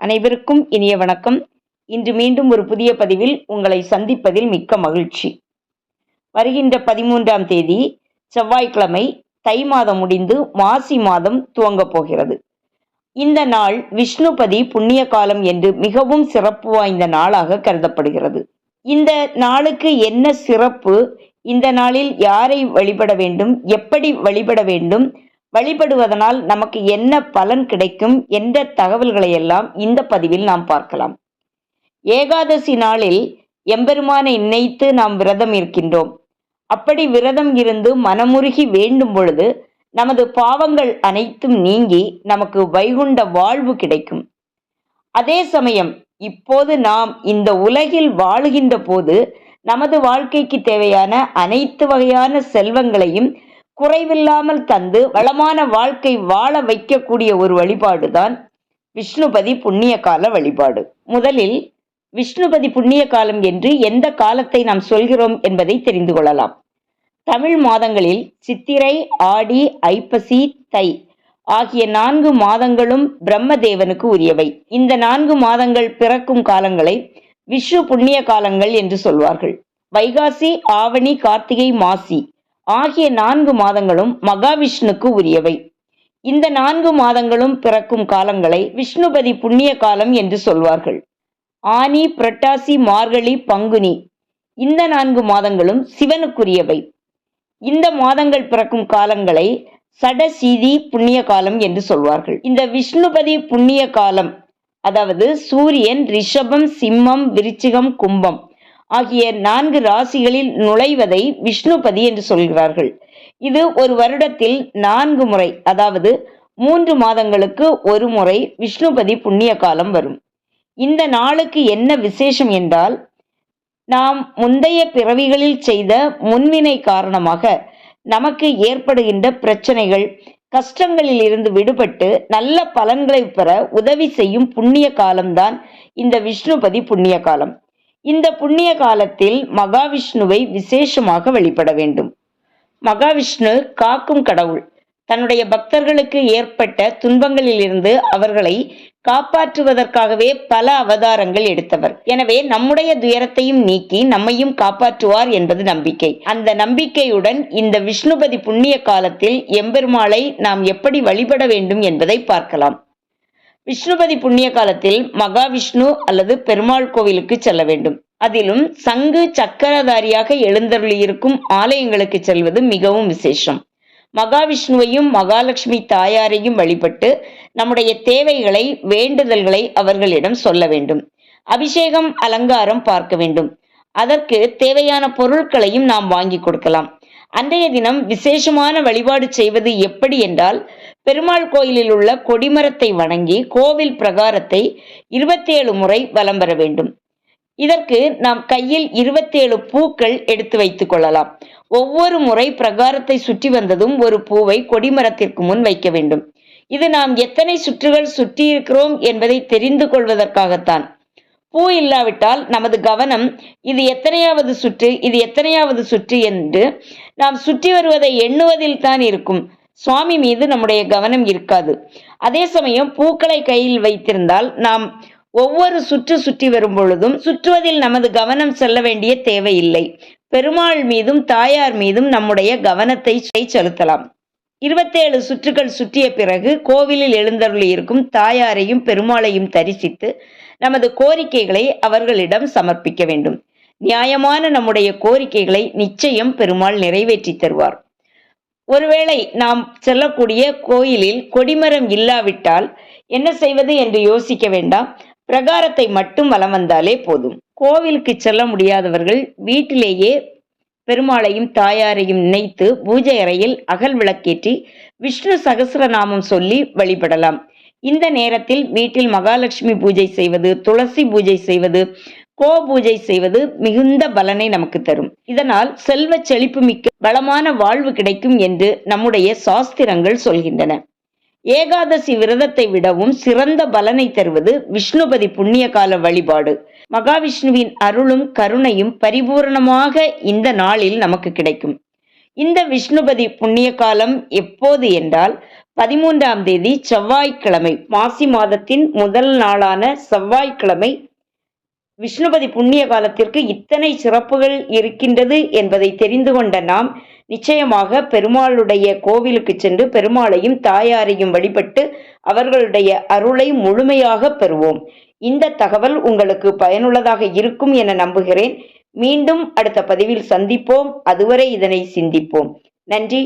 அனைவருக்கும் இனிய வணக்கம். இன்று மீண்டும் ஒரு புதிய பதிவில் உங்களை சந்திப்பதில் மிக்க மகிழ்ச்சி. வருகின்ற பதிமூன்றாம் தேதி செவ்வாய்க்கிழமை தை மாதம் முடிந்து மாசி மாதம் துவங்கப் போகிறது. இந்த நாள் விஷ்ணுபதி புண்ணிய காலம் என்று மிகவும் சிறப்பு வாய்ந்த நாளாக கருதப்படுகிறது. இந்த நாளுக்கு என்ன சிறப்பு? இந்த நாளில் யாரை வழிபட வேண்டும்? எப்படி வழிபட வேண்டும்? வழிபடுவதனால் நமக்கு என்ன பலன் கிடைக்கும் என்ற தகவல்களை எல்லாம் இந்த பதிவில் நாம் பார்க்கலாம். ஏகாதசி நாளில் எம்பெருமானை இணைத்து நாம் விரதம் இருக்கின்றோம். அப்படி விரதம் இருந்து மனமுருகி வேண்டும் பொழுது நமது பாவங்கள் அனைத்தும் நீங்கி நமக்கு வைகுண்ட வாழ்வு கிடைக்கும். அதே சமயம் இப்போது நாம் இந்த உலகில் வாழுகின்ற போது நமது வாழ்க்கைக்கு தேவையான அனைத்து வகையான செல்வங்களையும் குறைவில்லாமல் தந்து வளமான வாழ்க்கை வாழ வைக்கக்கூடிய ஒரு வழிபாடுதான் விஷ்ணுபதி புண்ணிய கால வழிபாடு. முதலில் விஷ்ணுபதி புண்ணிய காலம் என்று எந்த காலத்தை நாம் சொல்கிறோம் என்பதை தெரிந்து கொள்ளலாம். தமிழ் மாதங்களில் சித்திரை ஆடி ஐப்பசி தை ஆகிய நான்கு மாதங்களும் பிரம்மதேவனுக்கு உரியவை. இந்த நான்கு மாதங்கள் பிறக்கும் காலங்களை விஷ்ணு புண்ணிய காலங்கள் என்று சொல்வார்கள். வைகாசி ஆவணி கார்த்திகை மாசி ஆகிய நான்கு மாதங்களும் மகாவிஷ்ணுக்கு உரியவை. இந்த நான்கு மாதங்களும் பிறக்கும் காலங்களை விஷ்ணுபதி புண்ணிய காலம் என்று சொல்வார்கள். ஆனி புரட்டாசி மார்கழி பங்குனி இந்த நான்கு மாதங்களும் சிவனுக்குரியவை. இந்த மாதங்கள் பிறக்கும் காலங்களை சடசீதி புண்ணிய காலம் என்று சொல்வார்கள். இந்த விஷ்ணுபதி புண்ணிய காலம் அதாவது சூரியன் ரிஷபம் சிம்மம் விருச்சிகம் கும்பம் ஆகிய நான்கு ராசிகளில் நுழைவதை விஷ்ணுபதி என்று சொல்கிறார்கள். இது ஒரு வருடத்தில் நான்கு முறை அதாவது மூன்று மாதங்களுக்கு ஒரு முறை விஷ்ணுபதி புண்ணிய காலம் வரும். இந்த நாளுக்கு என்ன விசேஷம் என்றால் நாம் முந்தைய பிறவிகளில் செய்த முன்வினை காரணமாக நமக்கு ஏற்படுகின்ற பிரச்சனைகள் கஷ்டங்களில் இருந்து விடுபட்டு நல்ல பலன்களை பெற உதவி செய்யும் புண்ணிய காலம்தான் இந்த விஷ்ணுபதி புண்ணிய காலம். இந்த புண்ணிய காலத்தில் மகாவிஷ்ணுவை விசேஷமாக வழிபட வேண்டும். மகாவிஷ்ணு காக்கும் கடவுள். தன்னுடைய பக்தர்களுக்கு ஏற்பட்ட துன்பங்களிலிருந்து அவர்களை காப்பாற்றுவதற்காகவே பல அவதாரங்கள் எடுத்தவர். எனவே நம்முடைய துயரத்தையும் நீக்கி நம்மையும் காப்பாற்றுவார் என்பது நம்பிக்கை. அந்த நம்பிக்கையுடன் இந்த விஷ்ணுபதி புண்ணிய காலத்தில் எம்பெருமாளை நாம் எப்படி வழிபட வேண்டும் என்பதை பார்க்கலாம். விஷ்ணுபதி புண்ணிய காலத்தில் மகாவிஷ்ணு அல்லது பெருமாள் கோவிலுக்கு செல்ல வேண்டும். அதிலும் சங்கு சக்கரதாரியாக எழுந்தருளியிருக்கும் ஆலயங்களுக்கு செல்வது மிகவும் விசேஷம். மகாவிஷ்ணுவையும் மகாலட்சுமி தாயாரையும் வழிபட்டு நம்முடைய தேவைகளை வேண்டுதல்களை அவர்களிடம் சொல்ல வேண்டும். அபிஷேகம் அலங்காரம் பார்க்க வேண்டும். அதற்கு தேவையான பொருட்களையும் நாம் வாங்கி கொடுக்கலாம். அன்றைய தினம் விசேஷமான வழிபாடு செய்வது எப்படி என்றால் பெருமாள் கோயிலில் உள்ள கொடிமரத்தை வணங்கி கோவில் பிரகாரத்தை இருபத்தேழு முறை வலம் பெற வேண்டும். இதற்கு நாம் கையில் இருபத்தேழு பூக்கள் எடுத்து வைத்துக் கொள்ளலாம். ஒவ்வொரு முறை பிரகாரத்தை சுற்றி வந்ததும் ஒரு பூவை கொடிமரத்திற்கு முன் வைக்க வேண்டும். இது நாம் எத்தனை சுற்றுகள் சுற்றி இருக்கிறோம் என்பதை தெரிந்து கொள்வதற்காகத்தான். பூ இல்லாவிட்டால் நமது கவனம் இது எத்தனையாவது சுற்று இது எத்தனையாவது சுற்று என்று நாம் சுற்றி வருவதை எண்ணுவதில் தான் இருக்கும். சுவாமி மீது நம்முடைய கவனம் இருக்காது. அதே சமயம் பூக்களை கையில் வைத்திருந்தால் நாம் ஒவ்வொரு சுற்று சுற்றி வரும் பொழுதும் சுற்றுவதில் நமது கவனம் செல்ல வேண்டிய தேவையில்லை. பெருமாள் மீதும் தாயார் மீதும் நம்முடைய கவனத்தை செலுத்தலாம். இருபத்தேழு சுற்றுகள் சுற்றிய பிறகு கோவிலில் எழுந்தருளி இருக்கும் தாயாரையும் பெருமாளையும் தரிசித்து நமது கோரிக்கைகளை அவர்களிடம் சமர்ப்பிக்க வேண்டும். நியாயமான நம்முடைய கோரிக்கைகளை நிச்சயம் பெருமாள் நிறைவேற்றி தருவார். ஒருவேளை நாம் செல்லக்கூடிய கோயிலில் கொடிமரம் இல்லாவிட்டால் என்ன செய்வது என்று யோசிக்க வேண்டாம். பிரகாரத்தை மட்டும் வலம் வந்தாலே போதும். கோவிலுக்கு செல்ல முடியாதவர்கள் வீட்டிலேயே பெருமாளையும் தாயாரையும் நினைத்து பூஜை அறையில் அகல் விளக்கேற்றி விஷ்ணு சகசிரநாமம் சொல்லி வழிபடலாம். இந்த நேரத்தில் வீட்டில் மகாலட்சுமி பூஜை செய்வது துளசி பூஜை செய்வது கோ பூஜை செய்வது மிகுந்த பலனை நமக்கு தரும். இதனால் செல்வ செழிப்பு மிக்க பலமான வாழ்வு கிடைக்கும் என்று நம்முடைய சாஸ்திரங்கள் சொல்கின்றன. ஏகாதசி விரதத்தை விடவும் சிறந்த பலனை தருவது விஷ்ணுபதி புண்ணிய கால வழிபாடு. மகாவிஷ்ணுவின் அருளும் கருணையும் பரிபூரணமாக இந்த நாளில் நமக்கு கிடைக்கும். இந்த விஷ்ணுபதி புண்ணிய காலம் எப்போது என்றால் பதிமூன்றாம் தேதி செவ்வாய்க்கிழமை மாசி மாதத்தின் முதல் நாளான செவ்வாய்க்கிழமை விஷ்ணுபதி புண்ணிய காலத்திற்கு இத்தனை சிறப்புகள் இருக்கின்றது என்பதை தெரிந்து கொண்ட நாம் நிச்சயமாக பெருமாளுடைய கோவிலுக்கு சென்று பெருமாளையும் தாயாரையும் வழிபட்டு அவர்களுடைய அருளை முழுமையாக பெறுவோம். இந்த தகவல் உங்களுக்கு பயனுள்ளதாக இருக்கும் என நம்புகிறேன். மீண்டும் அடுத்த பதிவில் சந்திப்போம். அதுவரை இதனை சிந்திப்போம். நன்றி.